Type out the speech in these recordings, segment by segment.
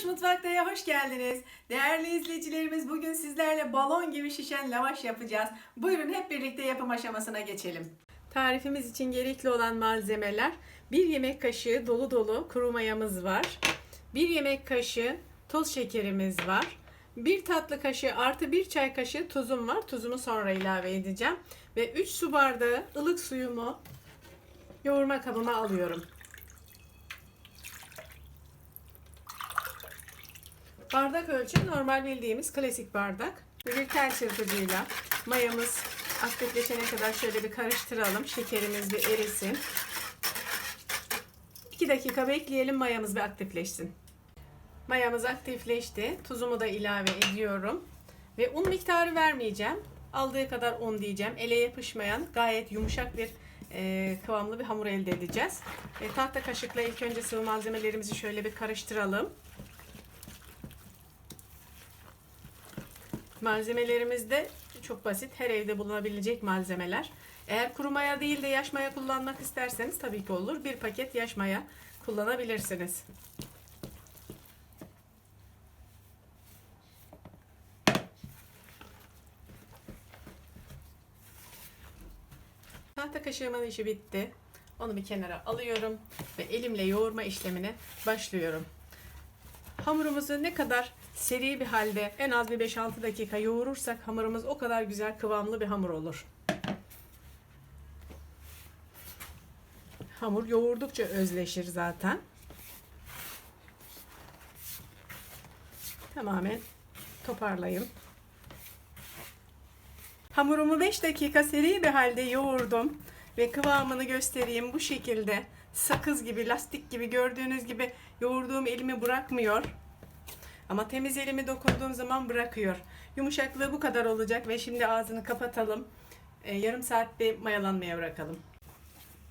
Minnoş Mutfakta'ya hoş geldiniz. Değerli izleyicilerimiz bugün sizlerle balon gibi şişen lavaş yapacağız. Buyurun hep birlikte yapım aşamasına geçelim. Tarifimiz için gerekli olan malzemeler 1 yemek kaşığı dolu dolu kuru mayamız var. 1 yemek kaşığı toz şekerimiz var. 1 tatlı kaşığı artı 1 çay kaşığı tuzum var. Tuzumu sonra ilave edeceğim. Ve 3 su bardağı ılık suyumu yoğurma kabıma alıyorum. Bardak ölçüm normal bildiğimiz klasik bardak. Bir tel çırpıcıyla mayamız aktifleşene kadar şöyle bir karıştıralım. Şekerimiz bir erisin. 2 dakika bekleyelim mayamız bir aktifleşsin. Mayamız aktifleşti. Tuzumu da ilave ediyorum. Ve un miktarı vermeyeceğim. Aldığı kadar un diyeceğim. Ele yapışmayan gayet yumuşak bir e, kıvamlı bir hamur elde edeceğiz. E, tahta kaşıkla ilk önce sıvı malzemelerimizi şöyle bir karıştıralım. Malzemelerimiz de çok basit. Her evde bulunabilecek malzemeler. Eğer kuru maya değil de yaş maya kullanmak isterseniz tabii ki olur. Bir paket yaş maya kullanabilirsiniz. Tahta kaşığımın işi bitti. Onu bir kenara alıyorum ve elimle yoğurma işlemine başlıyorum. Hamurumuzu ne kadar seri bir halde en az bir 5-6 dakika yoğurursak hamurumuz o kadar güzel kıvamlı bir hamur olur. Hamur yoğurdukça özleşir zaten. Tamamen toparlayayım. Hamurumu 5 dakika seri bir halde yoğurdum ve kıvamını göstereyim bu şekilde. Sakız gibi, lastik gibi gördüğünüz gibi yoğurduğum elimi bırakmıyor. Ama temiz elimi dokunduğum zaman bırakıyor. Yumuşaklığı bu kadar olacak ve şimdi ağzını kapatalım. E, yarım saat bir mayalanmaya bırakalım.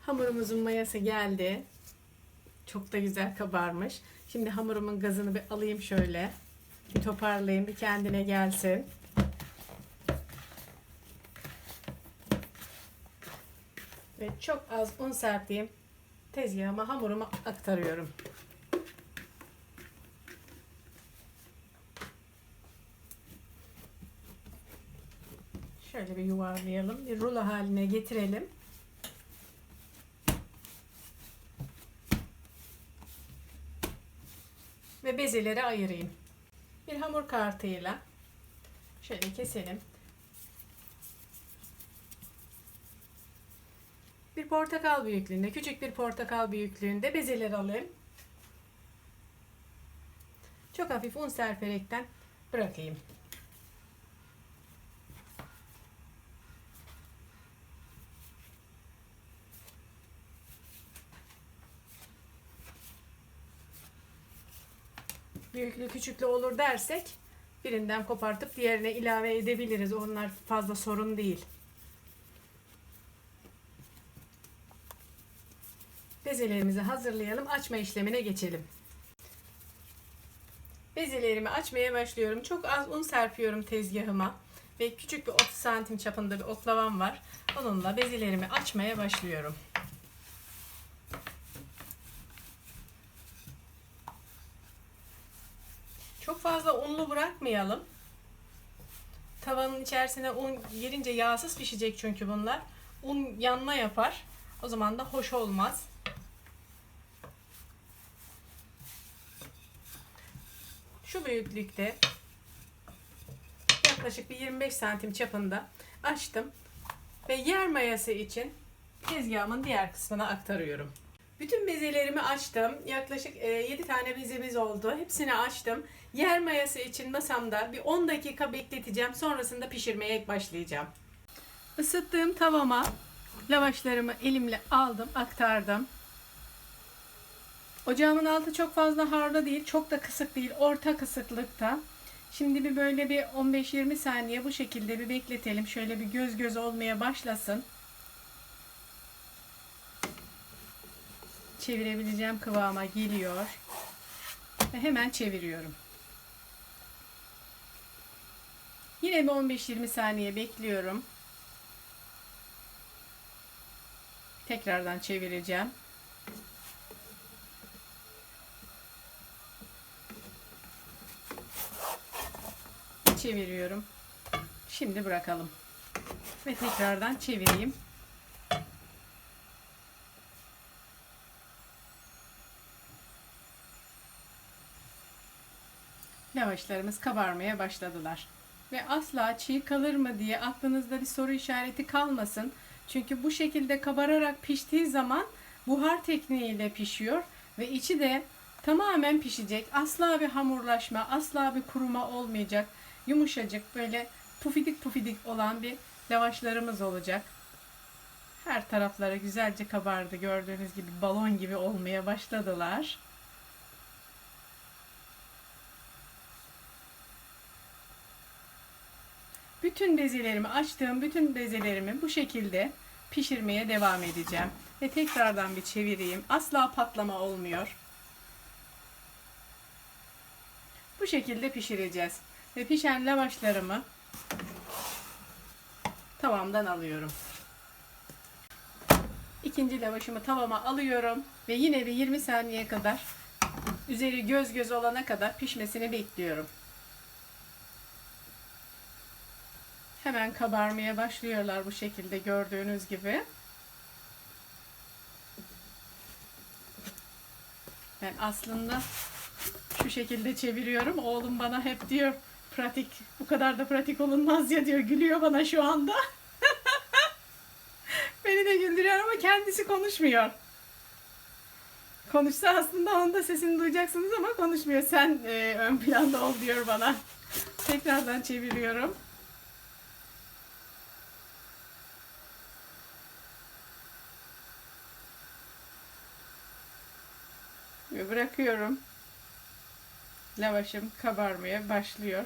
Hamurumuzun mayası geldi. Çok da güzel kabarmış. Şimdi hamurumun gazını bir alayım şöyle. Bir toparlayayım, bir kendine gelsin. Ve çok az un serptiğim tezgahıma hamurumu aktarıyorum. Şöyle bir yuvarlayalım. Bir rulo haline getirelim. Ve bezeleri ayırayım. Bir hamur kartıyla şöyle keselim. Bir portakal büyüklüğünde, küçük bir portakal büyüklüğünde bezeleri alayım. Çok hafif un serperekten bırakayım. Büyüklü küçüklü olur dersek birinden kopartıp diğerine ilave edebiliriz. Onlar fazla sorun değil. Bezelerimizi hazırlayalım. Açma işlemine geçelim. Bezelerimi açmaya başlıyorum. Çok az un serpiyorum tezgahıma. Ve küçük bir 30 santim çapında bir oklavam var. Onunla bezelerimi açmaya başlıyorum. Çok fazla unlu bırakmayalım. Tavanın içerisine un girince yağsız pişecek çünkü bunlar. Un yanma yapar. O zaman da hoş olmaz. Şu büyüklükte yaklaşık bir 25 santim çapında açtım ve yer mayası için tezgahımın diğer kısmına aktarıyorum. Bütün bezelerimi açtım. Yaklaşık 7 tane bezemiz oldu. Hepsini açtım. Yer mayası için masamda bir 10 dakika bekleteceğim. Sonrasında pişirmeye başlayacağım. Isıttığım tavama lavaşlarımı elimle aldım, aktardım. Ocağımın altı çok fazla harda değil, çok da kısık değil, orta kısıklıkta. Şimdi bir böyle bir 15-20 saniye bu şekilde bir bekletelim. Şöyle bir göz göz olmaya başlasın. Çevirebileceğim kıvama geliyor. Ve hemen çeviriyorum. Yine bir 15-20 saniye bekliyorum. Tekrardan çevireceğim. çeviriyorum. Şimdi bırakalım. Ve tekrardan çevireyim. Lavaşlarımız kabarmaya başladılar. Ve asla çiğ kalır mı diye aklınızda bir soru işareti kalmasın. Çünkü bu şekilde kabararak piştiği zaman buhar tekniğiyle pişiyor ve içi de tamamen pişecek. Asla bir hamurlaşma, asla bir kuruma olmayacak. Yumuşacık böyle pufidik pufidik olan bir lavaşlarımız olacak. Her tarafları güzelce kabardı. Gördüğünüz gibi balon gibi olmaya başladılar. Bütün bezelerimi açtığım bütün bezelerimi bu şekilde pişirmeye devam edeceğim. Ve tekrardan bir çevireyim. Asla patlama olmuyor. Bu şekilde pişireceğiz. Ve pişen lavaşlarımı tavamdan alıyorum. İkinci lavaşımı tavama alıyorum ve yine bir 20 saniye kadar üzeri göz göz olana kadar pişmesini bekliyorum. Hemen kabarmaya başlıyorlar bu şekilde gördüğünüz gibi. Ben aslında şu şekilde çeviriyorum. Oğlum bana hep diyor pratik bu kadar da pratik olunmaz ya diyor. Gülüyor bana şu anda. Beni de güldürüyor ama kendisi konuşmuyor. Konuşsa aslında onun da sesini duyacaksınız ama konuşmuyor. Sen e, ön planda ol diyor bana. Tekrardan çeviriyorum. Ve bırakıyorum. Lavaşım kabarmaya başlıyor.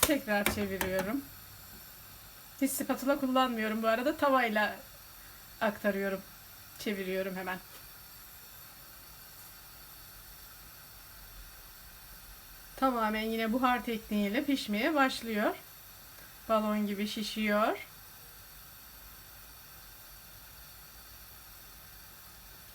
Tekrar çeviriyorum. Hiç spatula kullanmıyorum bu arada. Tavayla aktarıyorum. Çeviriyorum hemen. Tamamen yine buhar tekniğiyle pişmeye başlıyor. Balon gibi şişiyor.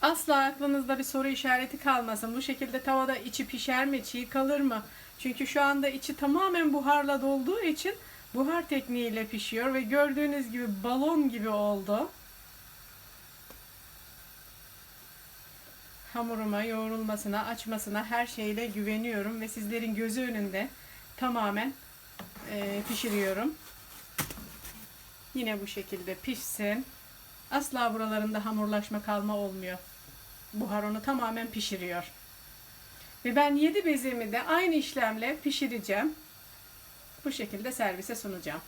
Asla aklınızda bir soru işareti kalmasın. Bu şekilde tavada içi pişer mi, çiğ kalır mı? Çünkü şu anda içi tamamen buharla dolduğu için buhar tekniğiyle pişiyor ve gördüğünüz gibi balon gibi oldu. Hamuruma yoğrulmasına, açmasına her şeyle güveniyorum ve sizlerin gözü önünde tamamen e, pişiriyorum. Yine bu şekilde pişsin. Asla buralarında hamurlaşma kalma olmuyor. Buhar onu tamamen pişiriyor. Ve ben 7 bezemi de aynı işlemle pişireceğim. Bu şekilde servise sunacağım.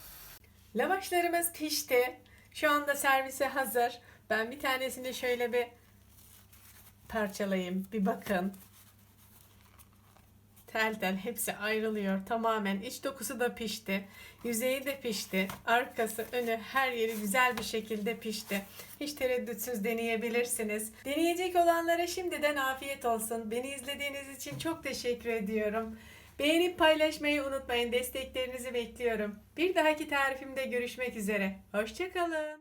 Lavaşlarımız pişti. Şu anda servise hazır. Ben bir tanesini şöyle bir parçalayayım. Bir bakın. Tel tel hepsi ayrılıyor tamamen. İç dokusu da pişti. Yüzeyi de pişti. Arkası, önü her yeri güzel bir şekilde pişti. Hiç tereddütsüz deneyebilirsiniz. Deneyecek olanlara şimdiden afiyet olsun. Beni izlediğiniz için çok teşekkür ediyorum. Beğenip paylaşmayı unutmayın. Desteklerinizi bekliyorum. Bir dahaki tarifimde görüşmek üzere. Hoşçakalın.